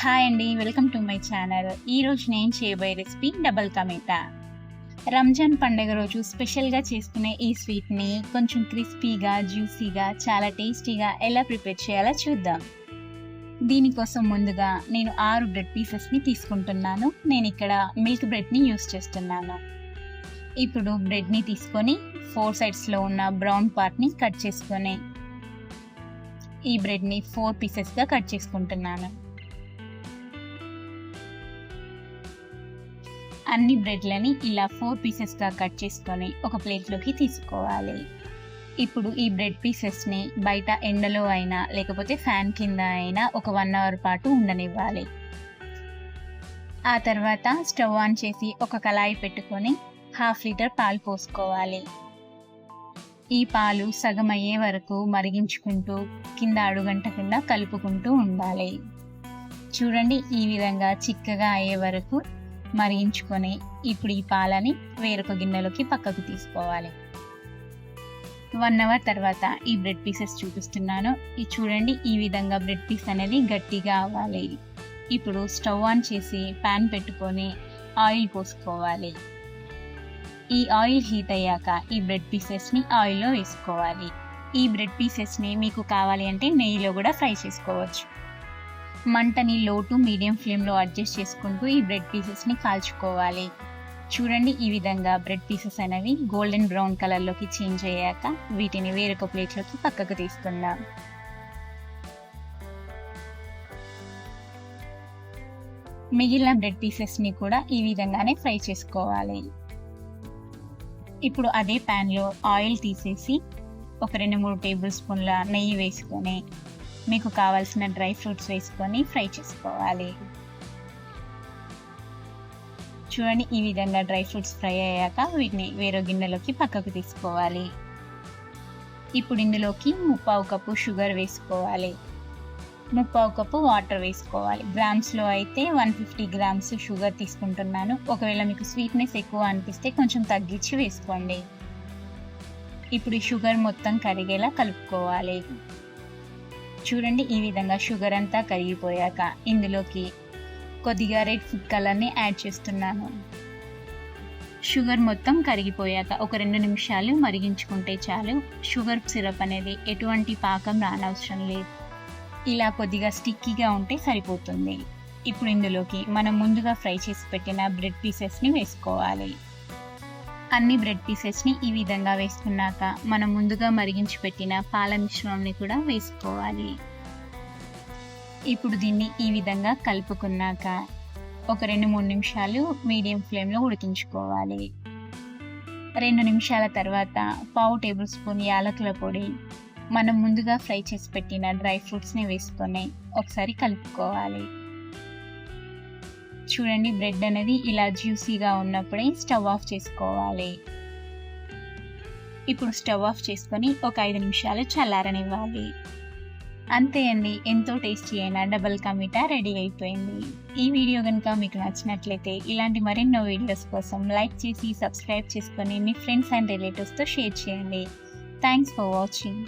Hi అండి welcome to my channel. ఈరోజు నేను చేయబోయే రెసిపీ డబల్ కమేటా రంజాన్ పండుగ రోజు స్పెషల్గా చేసుకునే ఈ స్వీట్ని కొంచెం క్రిస్పీగా జ్యూసీగా చాలా టేస్టీగా ఎలా ప్రిపేర్ చేయాలో చూద్దాం. దీనికోసం ముందుగా నేను ఆరు బ్రెడ్ పీసెస్ని తీసుకుంటున్నాను. నేను ఇక్కడ మిల్క్ బ్రెడ్ని యూస్ చేస్తున్నాను. ఇప్పుడు బ్రెడ్ని తీసుకొని ఫోర్ సైడ్స్లో ఉన్న బ్రౌన్ పార్ట్ని కట్ చేసుకొని ఈ బ్రెడ్ని ఫోర్ పీసెస్గా కట్ చేసుకుంటున్నాను. అన్ని బ్రెడ్లని ఇలా ఫోర్ పీసెస్గా కట్ చేసుకొని ఒక ప్లేట్లోకి తీసుకోవాలి. ఇప్పుడు ఈ బ్రెడ్ పీసెస్ని బయట ఎండలో అయినా లేకపోతే ఫ్యాన్ కింద అయినా ఒక వన్ అవర్ పాటు ఉండనివ్వాలి. ఆ తర్వాత స్టవ్ ఆన్ చేసి ఒక కళాయి పెట్టుకొని హాఫ్ లీటర్ పాలు పోసుకోవాలి. ఈ పాలు సగం అయ్యే వరకు మరిగించుకుంటూ కింద అడుగంటకుండా కలుపుకుంటూ ఉండాలి. చూడండి ఈ విధంగా చిక్కగా అయ్యే వరకు మరిగించుకొని ఇప్పుడు ఈ పాలని వేరొక గిన్నెలోకి పక్కకు తీసుకోవాలి. వన్ అవర్ తర్వాత ఈ బ్రెడ్ పీసెస్ చూపిస్తున్నాను. ఇది చూడండి ఈ విధంగా బ్రెడ్ పీస్ అనేది గట్టిగా అవ్వాలి. ఇప్పుడు స్టవ్ ఆన్ చేసి ప్యాన్ పెట్టుకొని ఆయిల్ పోసుకోవాలి. ఈ ఆయిల్ హీట్ అయ్యాక ఈ బ్రెడ్ పీసెస్ని ఆయిల్లో వేసుకోవాలి. ఈ బ్రెడ్ పీసెస్ని మీకు కావాలి అంటే నెయ్యిలో కూడా ఫ్రై చేసుకోవచ్చు. మంటని లో టు మీడియం ఫ్లేమ్లో అడ్జస్ట్ చేసుకుంటూ ఈ బ్రెడ్ పీసెస్ని కాల్చుకోవాలి. చూడండి ఈ విధంగా బ్రెడ్ పీసెస్ అనేవి గోల్డెన్ బ్రౌన్ కలర్లోకి చేంజ్ అయ్యాక వీటిని వేరొక ప్లేట్లోకి పక్కకు తీసుకుందాం. మిగిలిన బ్రెడ్ పీసెస్ని కూడా ఈ విధంగానే ఫ్రై చేసుకోవాలి. ఇప్పుడు అదే ప్యాన్లో ఆయిల్ తీసేసి ఒక రెండు మూడు టేబుల్ స్పూన్ల నెయ్యి వేసుకొని మీకు కావాల్సిన డ్రై ఫ్రూట్స్ వేసుకొని ఫ్రై చేసుకోవాలి. చూడండి ఈ విధంగా డ్రై ఫ్రూట్స్ ఫ్రై అయ్యాక వీటిని వేరే గిన్నెలోకి పక్కకు తీసుకోవాలి. ఇప్పుడు ఇందులోకి ముప్పావు కప్పు షుగర్ వేసుకోవాలి. ముప్పావు కప్పు వాటర్ వేసుకోవాలి. గ్రామ్స్లో అయితే వన్ ఫిఫ్టీ గ్రామ్స్ షుగర్ తీసుకుంటున్నాను. ఒకవేళ మీకు స్వీట్నెస్ ఎక్కువ అనిపిస్తే కొంచెం తగ్గించి వేసుకోండి. ఇప్పుడు ఈ షుగర్ మొత్తం కరిగేలా కలుపుకోవాలి. చూడండి ఈ విధంగా షుగర్ అంతా కరిగిపోయాక ఇందులోకి కొద్దిగా రెడ్ ఫుడ్ కలర్ని యాడ్ చేస్తున్నాను. షుగర్ మొత్తం కరిగిపోయాక ఒక రెండు నిమిషాలు మరిగించుకుంటే చాలు. షుగర్ సిరప్ అనేది ఎటువంటి పాకం రానవసరం లేదు. ఇలా కొద్దిగా స్టిక్కీగా ఉంటే సరిపోతుంది. ఇప్పుడు ఇందులోకి మనం ముందుగా ఫ్రై చేసి పెట్టిన బ్రెడ్ పీసెస్ని వేసుకోవాలి. అన్ని బ్రెడ్ పీసెస్ని ఈ విధంగా వేసుకున్నాక మనం ముందుగా మరిగించి పెట్టిన పాల మిశ్రమంని కూడా వేసుకోవాలి. ఇప్పుడు దీన్ని ఈ విధంగా కలుపుకున్నాక ఒక రెండు మూడు నిమిషాలు మీడియం ఫ్లేమ్లో ఉడికించుకోవాలి. రెండు నిమిషాల తర్వాత పావు టేబుల్ స్పూన్ యాలకుల పొడి మనం ముందుగా ఫ్రై చేసి పెట్టిన డ్రై ఫ్రూట్స్ని వేసుకొని ఒకసారి కలుపుకోవాలి. చూడండి బ్రెడ్ అనేది ఇలా జ్యూసీగా ఉన్నప్పుడే స్టవ్ ఆఫ్ చేసుకోవాలి. ఇప్పుడు స్టవ్ ఆఫ్ చేసుకొని ఒక ఐదు నిమిషాలు చల్లారనివ్వాలి. అంతే అండి ఎంతో టేస్టీ అయిన డబల్ కమిటా రెడీ అయిపోయింది. ఈ వీడియో కనుక మీకు నచ్చినట్లయితే ఇలాంటి మరెన్నో వీడియోస్ కోసం లైక్ చేసి సబ్స్క్రైబ్ చేసుకొని మీ ఫ్రెండ్స్ అండ్ రిలేటివ్స్తో షేర్ చేయండి. Thanks for watching.